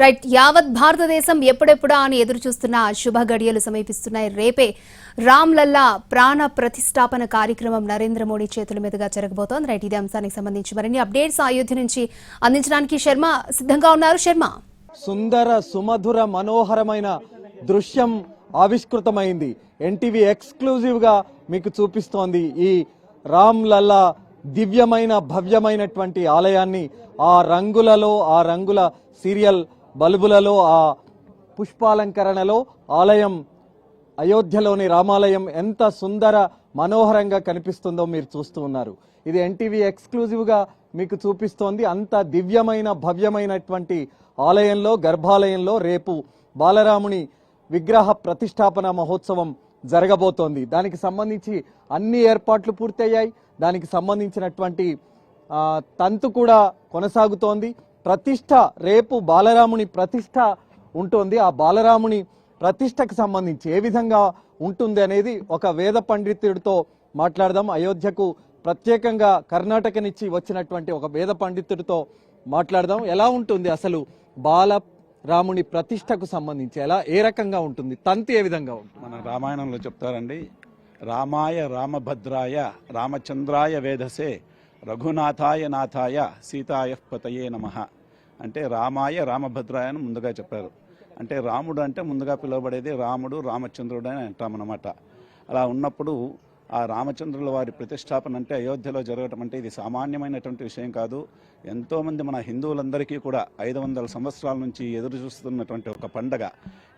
Right యావత్ భారతదేశం ఎప్పుడెప్పుడా అని ఎదురు చూస్తున్న శుభ గడియలు సమీపిస్తున్నాయి. రేపే రామ్లల్లా ప్రాణ ప్రతిష్టాపన కార్యక్రమం నరేంద్ర మోడీ చేతుల మీదుగా జరగబోతోంది. రైట్ ఇదే అంశానికి సంబంధించి మరిన్ని అప్డేట్స్ అయోధ్య నుంచి అందించడానికి శర్మ సిద్ధంగా ఉన్నారు. శర్మ. సుందర సుమధుర మనోహరమైన దృశ్యం ఆవిష్కృతమైంది. ఎన్టీవీ ఎక్స్క్లూజివ్గా మీకు చూపిస్తోంది ఈ రామ్లల్లా దివ్యమైన భవ్యమైనటువంటి ఆలయాన్ని. ఆ రంగులలో ఆ రంగుల సీరియల్ బల్బులలో ఆ పుష్పాలంకరణలో ఆలయం అయోధ్యలోని రామాలయం ఎంత సుందర మనోహరంగా కనిపిస్తుందో మీరు చూస్తూ ఉన్నారు. ఇది ఎన్టీవీ ఎక్స్క్లూజివ్గా మీకు చూపిస్తోంది. అంత దివ్యమైన భవ్యమైనటువంటి ఆలయంలో గర్భాలయంలో రేపు బాలరాముని విగ్రహ ప్రతిష్టాపన మహోత్సవం జరగబోతోంది. దానికి సంబంధించి అన్ని ఏర్పాట్లు పూర్తయ్యాయి. దానికి సంబంధించినటువంటి తంతు కూడా కొనసాగుతోంది. ప్రతిష్ట రేపు బాలరాముని ప్రతిష్ట ఉంటుంది. ఆ బాలరాముని ప్రతిష్టకు సంబంధించి ఏ విధంగా ఉంటుంది అనేది ఒక వేద పండితుడితో మాట్లాడదాం. అయోధ్యకు ప్రత్యేకంగా కర్ణాటక నుంచి వచ్చినటువంటి ఒక వేద పండితుడితో మాట్లాడదాం. ఎలా ఉంటుంది అసలు బాల రాముని ప్రతిష్టకు సంబంధించి? ఎలా ఏ రకంగా ఉంటుంది? తంతి ఏ విధంగా ఉంటుంది? మన రామాయణంలో చెప్తారండి రామాయ రామభద్రాయ రామచంద్రాయ వేధసే రఘునాథాయ నాథాయ సీతాయ పతయే నమ. అంటే రామాయ రామభద్రాయ అని ముందుగా చెప్పారు. అంటే రాముడు అంటే ముందుగా పిలువబడేది రాముడు రామచంద్రుడు అని అంటామన్నమాట. అలా ఉన్నప్పుడు ఆ రామచంద్రుల వారి ప్రతిష్టాపన అంటే అయోధ్యలో జరగటం అంటే ఇది సామాన్యమైనటువంటి విషయం కాదు. ఎంతోమంది మన హిందువులందరికీ కూడా ఐదు వందల సంవత్సరాల నుంచి ఎదురు చూస్తున్నటువంటి ఒక పండగ.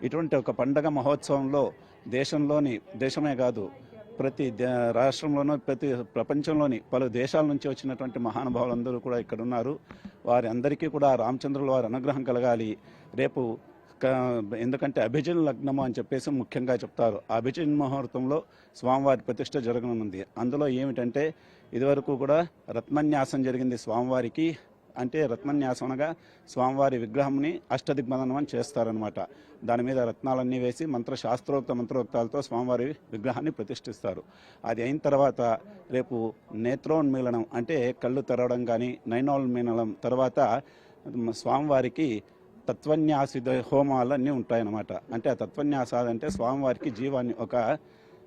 ఇటువంటి ఒక పండగ మహోత్సవంలో దేశంలోని దేశమే కాదు ప్రతి రాష్ట్రంలోనూ ప్రతి ప్రపంచంలోని పలు దేశాల నుంచి వచ్చినటువంటి మహానుభావులందరూ కూడా ఇక్కడ ఉన్నారు వారి అందరికీ కూడా రామచంద్రుల వారి అనుగ్రహం కలగాలి. రేపు ఎందుకంటే అభిజన్ లగ్నము అని చెప్పేసి ముఖ్యంగా చెప్తారు. అభిజన్ ముహూర్తంలో స్వామివారి ప్రతిష్ట జరగనుంది. అందులో ఏమిటంటే ఇదివరకు కూడా రత్నన్యాసం జరిగింది స్వామివారికి. అంటే రత్నన్యాసం అనగా స్వామివారి విగ్రహంని అష్టదిగ్బంధనం చేస్తారనమాట దాని మీద రత్నాలన్నీ వేసి మంత్ర శాస్త్రోక్త మంత్రోక్తాలతో స్వామివారి విగ్రహాన్ని ప్రతిష్ఠిస్తారు. అది అయిన తర్వాత రేపు నేత్రోన్మీలనం అంటే కళ్ళు తెరవడం కానీ నయనోన్మీలనం తర్వాత స్వామివారికి తత్వన్యాసిద హోమాలన్నీ ఉంటాయన్నమాట. అంటే ఆ తత్వన్యాసాలు అంటే స్వామివారికి జీవాన్ని ఒక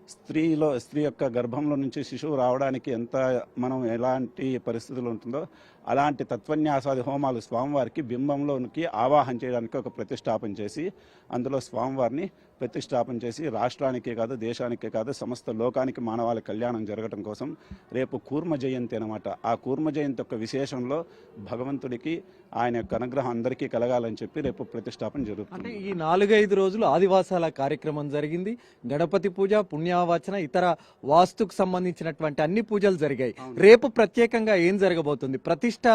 స్త్రీలో స్త్రీ యొక్క గర్భంలో నుంచి శిశువు రావడానికి ఎంత మనం ఎలాంటి పరిస్థితులు ఉంటుందో అలాంటి తత్వన్యాసాది హోమాలు స్వామివారికి బింబంలోనికి ఆవాహన చేయడానికి ఒక ప్రతిష్టాపన చేసి అందులో స్వామివారిని ప్రతిష్టాపన చేసి రాష్ట్రానికే కాదు దేశానికే కాదు సమస్త లోకానికి మానవాళి కళ్యాణం జరగడం కోసం రేపు కూర్మ జయంతి అనమాట ఆ కూర్మ జయంతి యొక్క విశేషంలో భగవంతుడికి ఆయన యొక్క అనుగ్రహం అందరికీ కలగాలని చెప్పి రేపు ప్రతిష్టాపన జరుగుతుంది. ఈ నాలుగైదు రోజులు ఆదివాసాల కార్యక్రమం జరిగింది. గణపతి పూజ పుణ్యావాచన ఇతర వాస్తుకు సంబంధించినటువంటి అన్ని పూజలు జరిగాయి. రేపు ప్రత్యేకంగా ఏం జరగబోతుంది? ప్రతిష్ట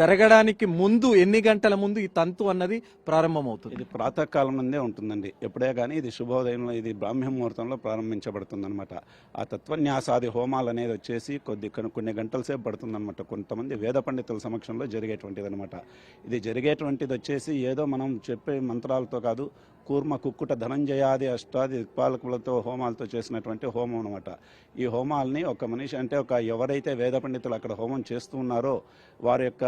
జరగడానికి ముందు ఎన్ని గంటల ముందు ఈ తంతు అన్నది ప్రారంభమవుతుంది? ఇది ప్రాతకాలం నుండే ఉంటుందండి. ఎప్పుడే కానీ ఇది శుభోదయంలో ఇది బ్రాహ్మీ ముహూర్తంలో ప్రారంభించబడుతుందనమాట ఆ తత్వన్యాసాది హోమాలు అనేది వచ్చేసి కొద్ది కొన్ని- కొన్ని గంటల సేపు పడుతుందనమాట కొంతమంది వేద పండితుల సమక్షంలో జరిగేటువంటిది అనమాట ఇది జరిగేటువంటిది వచ్చేసి ఏదో మనం చెప్పే మంత్రాలతో కాదు కూర్మ కుక్కుట ధనంజయాది అష్టాది దిక్పాలకులతో హోమాలతో చేసినటువంటి హోమం అనమాట ఈ హోమాల్ని ఒక మనిషి అంటే ఒక ఎవరైతే వేద పండితులు అక్కడ హోమం చేస్తూ ఉన్నారో వారి యొక్క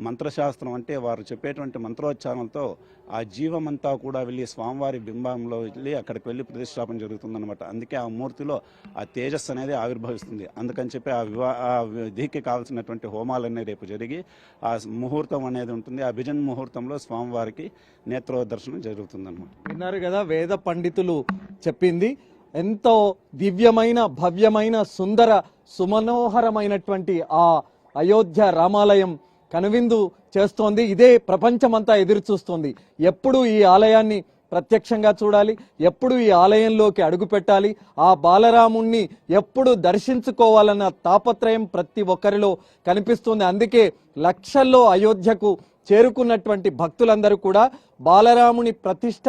మంత్రశాస్త్రం అంటే వారు చెప్పేటువంటి మంత్రోచ్చారణతో ఆ జీవమంతా కూడా వెళ్ళి స్వామివారి బింబంలో వెళ్ళి అక్కడికి వెళ్ళి ప్రతిష్టాపన జరుగుతుందన్నమాట. అందుకే ఆ మూర్తిలో ఆ తేజస్సు అనేది ఆవిర్భవిస్తుంది. అందుకని చెప్పి ఆ వివా ఆ విధికి కావాల్సినటువంటి హోమాలన్నీ రేపు జరిగి ఆ ముహూర్తం అనేది ఉంటుంది. ఆ విజన్ ముహూర్తంలో స్వామివారికి నేత్రోదర్శనం జరుగుతుందన్నమాట. విన్నారు కదా వేద పండితులు చెప్పింది. ఎంతో దివ్యమైన భవ్యమైన సుందర సుమనోహరమైనటువంటి ఆ అయోధ్య రామాలయం కనువిందు చేస్తోంది. ఇదే ప్రపంచమంతా ఎదురు చూస్తోంది ఎప్పుడు ఈ ఆలయాన్ని ప్రత్యక్షంగా చూడాలి? ఎప్పుడు ఈ ఆలయంలోకి అడుగు పెట్టాలి? ఆ బాలరాముణ్ణి ఎప్పుడు దర్శించుకోవాలన్న తాపత్రయం ప్రతి ఒక్కరిలో కనిపిస్తుంది. అందుకే లక్షల్లో అయోధ్యకు చేరుకున్నటువంటి భక్తులందరూ కూడా బాలరాముని ప్రతిష్ట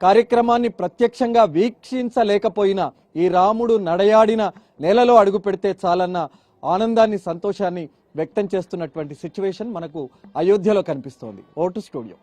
కార్యక్రమాన్ని ప్రత్యక్షంగా వీక్షించలేకపోయినా ఈ రాముడు నడయాడిన నేలలో అడుగు పెడితే చాలన్న ఆనందాన్ని సంతోషాన్ని వ్యక్తం చేస్తున్నటువంటి సిచ్యువేషన్ మనకు అయోధ్యలో కనిపిస్తోంది. ఓటు స్టూడియో.